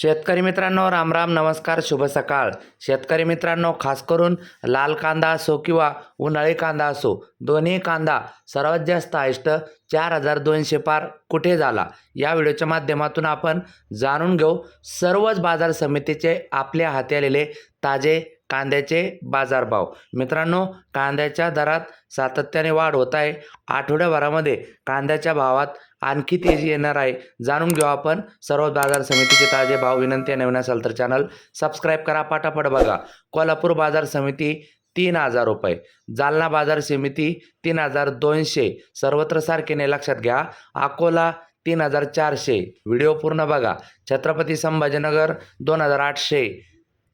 शेतकरी मित्रांनो रामराम नमस्कार शुभ सकाळ. शेतकरी मित्रांनो खास करून लाल कांदा असो किंवा उन्हाळी कांदा असो दोन्ही कांदा सर्वात जास्त हायस्ट चार हजार दोनशे पार कुठे झाला? या व्हिडिओच्या माध्यमातून आपण जाणून घेऊ. सर्वच बाजार समितीचे आपल्या हाती आलेले ताजे कांद्याचे बाजारभाव. मित्रांनो कांद्याच्या दरात सातत्याने वाढ होत आहे. आठवड्याभरामध्ये कांद्याच्या भावात आणखी तेजी येणार आहे. जाणून घेऊ आपण सर्व बाजार समितीचे ताजे भाव विनंती आहे नवीन असाल तर चॅनल सबस्क्राईब करा. पाटापट बघा. कोल्हापूर बाजार समिती तीन हजार रुपये. जालना बाजार समिती तीन हजार दोनशे. सर्वत्र सारखेने लक्षात घ्या. अकोला तीन हजार चारशे. व्हिडिओ पूर्ण बघा. छत्रपती संभाजीनगर दोन हजार आठशे.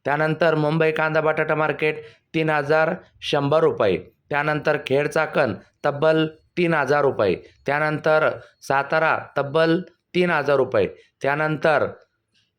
त्यानंतर मुंबई कांदा बटाटा मार्केट तीन हजार शंभर रुपये. त्यानंतर खेड चाकण तब्बल तीन हजार रुपये. त्यानंतर सातारा तब्बल तीन हजार रुपये. त्यानंतर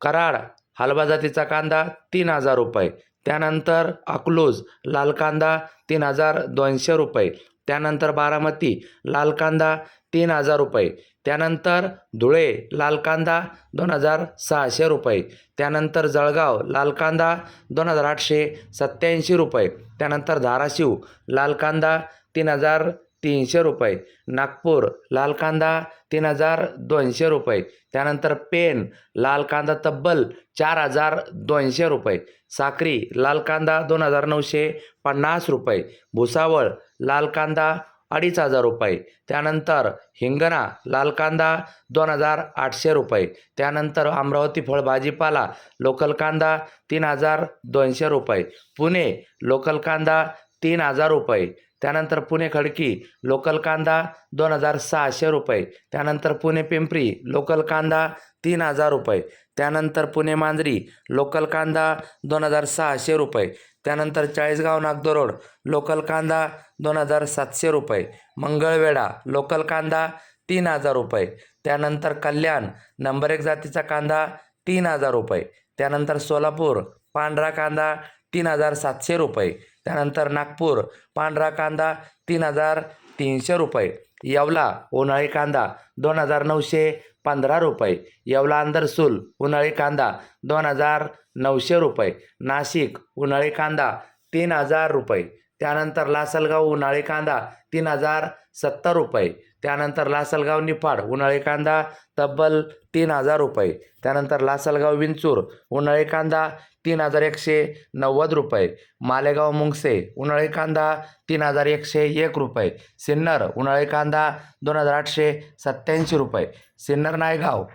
कराड हलवा जातीचा कांदा तीन हजार रुपये. त्यानंतर अकलूज लाल कांदा तीन हजार दोनशे रुपये. त्यानंतर बारामती लाल कांदा तीन हजार रुपये. त्यानंतर धुळे लाल कांदा दोन हजार सहाशे रुपये. त्यानंतर जळगाव लाल कांदा दोन हजार आठशे सत्याऐंशी रुपये. त्यानंतर धाराशिव लाल कांदा तीन हजार तीनशे रुपये. नागपूर लाल कांदा तीन हजार दोनशे रुपये. त्यानंतर पेन लाल कांदा तब्बल चार हजार दोनशे रुपये. साक्री लाल कांदा दोन हजार नऊशे पन्नास रुपये. भुसावळ लाल कांदा अडीच हजार रुपये. त्यानंतर हिंगणा लाल कांदा दोन हजार आठशे रुपये. त्यानंतर अमरावती फळ भाजीपाला लोकल कांदा तीन हजार दोनशे रुपये. पुणे लोकल कांदा तीन हजार रुपये. त्यानंतर पुणे खडकी लोकल कांदा दोन हजार सहाशे रुपये. त्यानंतर पुणे पिंपरी लोकल कांदा तीन हजार रुपये. त्यानंतर पुणे मांजरी लोकल कांदा दोन हजार सहाशे रुपये. त्यानंतर चाळीसगाव नागदोरोड लोकल कांदा दोन हजार सातशे रुपये. मंगळवेढा लोकल कांदा तीन हजार रुपये. त्यानंतर कल्याण नंबर एक जातीचा कांदा तीन हजार रुपये. त्यानंतर सोलापूर पांढरा कांदा तीन हजार सातशे रुपये. त्यानंतर नागपूर पांढरा कांदा तीन हजार तीनशे रुपये येवला उन्हाळी कांदा दोन हजार नऊशे पंधरा रुपये येवला अंदरसूल उन्हाळी कांदा दोन हजार नऊशे रुपये नाशिक उन्हाळी कांदा तीन हजार रुपये त्यानंतर लासलगाव उन्हाळी कांदा तीन हजार सत्तर रुपये. त्यानंतर लासलगाव निफाड उन्हाळी कांदा तब्बल तीन हजार रुपये. त्यानंतर लासलगाव विंचूर उन्हाळी कांदा तीन हजार एकशे नव्वद रुपये. मालेगाव मुंगसे उन्हाळी कांदा तीन हजार एकशे एक रुपये. सिन्नर उन्हाळी कांदा दोन हजार आठशे सत्याऐंशी रुपये. सिन्नर नायगाव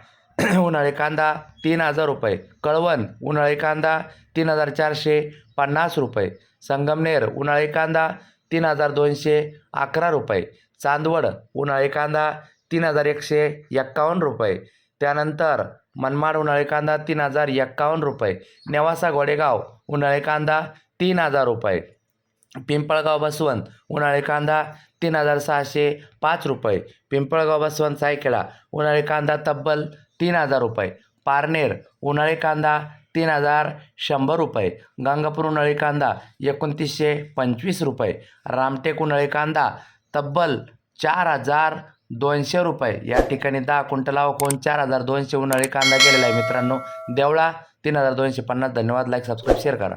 उन्हाळी कांदा तीन हजार रुपये. कळवण उन्हाळी कांदा तीन हजार चारशे पन्नास रुपये. संगमनेर उन्हाळी कांदा तीन हजार दोनशे अकरा रुपये. चांदवड उन्हाळी कांदा तीन हजार एकशे एक्कावन्न रुपये. त्यानंतर मनमाड उन्हाळी कांदा तीन हजार एक्कावन्न रुपये. नेवासा गोडेगाव उन्हाळी कांदा तीन हजार रुपये. पिंपळगाव बसवंत उन्हाळी कांदा तीन हजार सहाशे पाच रुपये. पिंपळगाव बसवंत सायखेडा उन्हाळी कांदा तब्बल तीन हजार रुपये. पारनेर उन्हाळी कांदा तीन हजार शंभर रुपये. गंगापूर उन्हाळी कांदा एकोणतीसशे पंचवीस रुपये. रामटेक उन्हाळी कांदा तब्बल चार हजार दोनशे रुपये. या ठिकाणी दहा क्विंटलाव कोण? चार हजार दोनशे उन्हाळी कांदा गेलेला आहे मित्रांनो. देवळा तीन हजार दोनशे पन्नास. धन्यवाद. लाईक सबस्क्राईब शेअर करा.